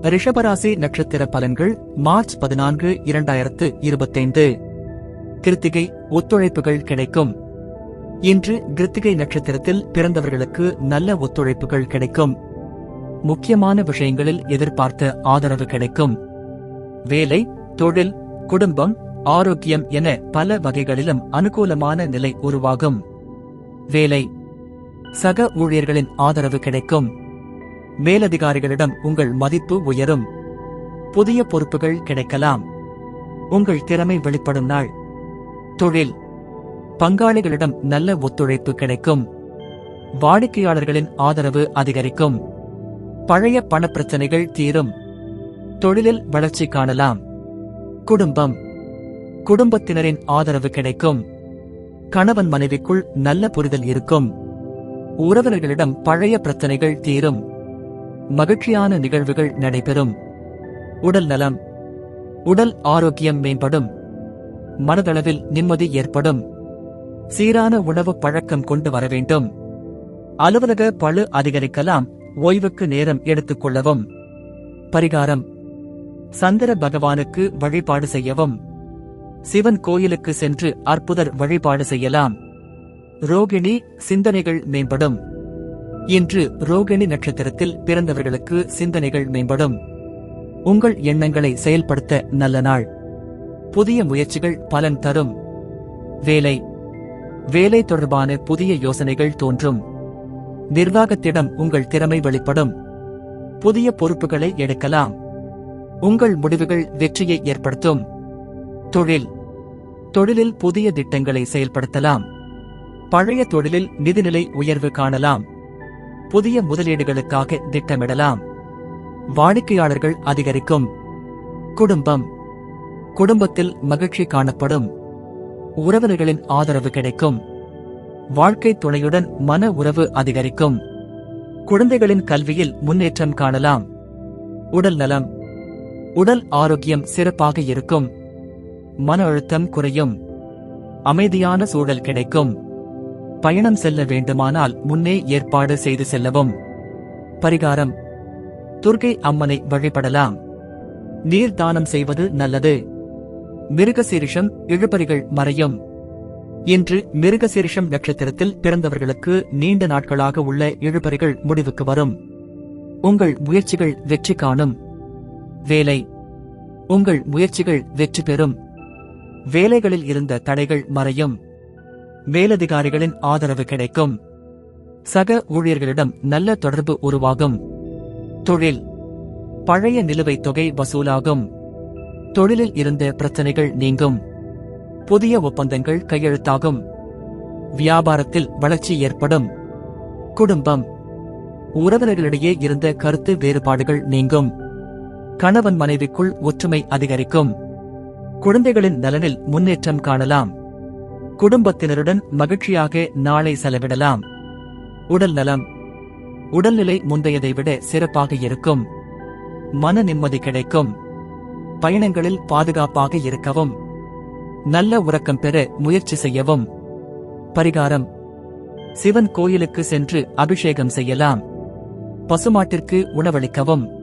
ரிஷபராசி நட்சத்திர பலன்கள் மார்ச் பதினான்கு இரண்டாயிரத்து இருபத்தைந்து. கிருத்திகை ஒத்துழைப்புகள் கிடைக்கும். இன்று கிருத்திகை நட்சத்திரத்தில் பிறந்தவர்களுக்கு நல்ல ஒத்துழைப்புகள் கிடைக்கும். முக்கியமான விஷயங்களில் எதிர்பார்த்த ஆதரவு கிடைக்கும். வேலை தொழில் குடும்பம் ஆரோக்கியம் என பல வகைகளிலும் அனுகூலமான நிலை உருவாகும். வேலை சக ஊழியர்களின் ஆதரவு கிடைக்கும். மேலதிகாரிகளிடம் உங்கள் மதிப்பு உயரும். புதிய பொறுப்புகள் கிடைக்கலாம். உங்கள் திறமை வெளிப்படும் நாள். தொழில். பங்காளிகளிடம் நல்ல ஒத்துழைப்பு கிடைக்கும். வாடிக்கையாளர்களின் ஆதரவு அதிகரிக்கும். பழைய பணப்பிரச்சனைகள் தீரும். தொழிலில் வளர்ச்சி காணலாம். குடும்பம். குடும்பத்தினரின் ஆதரவு கிடைக்கும். கணவன் மனைவிக்குள் நல்ல புரிதல் இருக்கும். உறவினர்களிடம் பழைய பிரச்சனைகள் தீரும். மகிழ்ச்சியான நிகழ்வுகள் நடைபெறும். உடல் நலம். உடல் ஆரோக்கியம் மேம்படும். மனதளவில் நிம்மதி ஏற்படும். சீரான உணவு பழக்கம் கொண்டு வர வேண்டும். அலுவலக பழு அதிகரிக்கலாம். ஓய்வுக்கு நேரம் எடுத்துக் கொள்ளவும். பரிகாரம். சந்திர பகவானுக்கு வழிபாடு செய்யவும். சிவன் கோயிலுக்கு சென்று அற்புதர் வழிபாடு செய்யலாம். ரோகிணி சிந்தனைகள் மேம்படும். இன்று ரோகிணி நட்சத்திரத்தில் பிறந்தவர்களுக்கு சிந்தனைகள் மேம்படும். உங்கள் எண்ணங்களை செயல்படுத்த நல்ல நாள். புதிய முயற்சிகள் பலன் தரும். வேலை. வேலை தொடர்பான புதிய யோசனைகள் தோன்றும். நிர்வாகத்திடம் உங்கள் திறமை வெளிப்படும். புதிய பொறுப்புகளை எடுக்கலாம். உங்கள் முடிவுகள் வெற்றியை ஏற்படுத்தும். தொழில். தொழிலில் புதிய திட்டங்களை செயல்படுத்தலாம். பழைய தொழிலில் நிதிநிலை உயர்வு காணலாம். புதிய முதலீடுகளுக்காக திட்டமிடலாம். வாடிக்கையாளர்கள் அதிகரிக்கும். குடும்பம். குடும்பத்தில் மகிழ்ச்சி காணப்படும். உறவினர்களின் ஆதரவு கிடைக்கும். வாழ்க்கை துணையுடன் மன உறவு அதிகரிக்கும். குழந்தைகளின் கல்வியில் முன்னேற்றம் காணலாம். உடல் நலம். உடல் ஆரோக்கியம் சிறப்பாக இருக்கும். மன அழுத்தம் குறையும். அமைதியான சூழல் கிடைக்கும். பயணம் செல்ல வேண்டுமானால் முன்னே ஏற்பாடு செய்து செல்லவும். பரிகாரம். துர்கை அம்மனை வழிபடலாம். நீர் தானம் செய்வது நல்லது. மிருகசீரிஷம் இழுபறிகள் மறையும். இன்று மிருகசீரிஷம் நட்சத்திரத்தில் பிறந்தவர்களுக்கு நீண்ட நாட்களாக உள்ள இழுபறிகள் முடிவுக்கு வரும். உங்கள் முயற்சிகள் வெற்றி காணும். வேலை. உங்கள் முயற்சிகள் வெற்றி பெறும். வேலைகளில் இருந்த தடைகள் மறையும். மேலதிகாரிகளின் ஆதரவு கிடைக்கும். சக ஊழியர்களிடம் நல்ல தொடர்பு உருவாகும். தொழில். பழைய நிலுவைத் தொகை வசூலாகும். தொழிலில் இருந்த பிரச்சனைகள் நீங்கும். புதிய ஒப்பந்தங்கள் கையெழுத்தாகும். வியாபாரத்தில் வளர்ச்சி ஏற்படும். குடும்பம். உறவினர்களிடையே இருந்த கருத்து வேறுபாடுகள் நீங்கும். கணவன் மனைவிக்குள் ஒற்றுமை அதிகரிக்கும். குழந்தைகளின் நலனில் முன்னேற்றம் காணலாம். குடும்பத்தினருடன் மகிழ்ச்சியாக நாளை செலவிடலாம். உடல் நலம். உடல்நிலை முந்தையதை விட சிறப்பாக இருக்கும். மன நிம்மதி கிடைக்கும். பயணங்களில் பாதுகாப்பாக இருக்கவும். நல்ல உறக்கம் பெற முயற்சி செய்யவும். பரிகாரம். சிவன் கோயிலுக்கு சென்று அபிஷேகம் செய்யலாம். பசுமாட்டிற்கு உணவளிக்கவும்.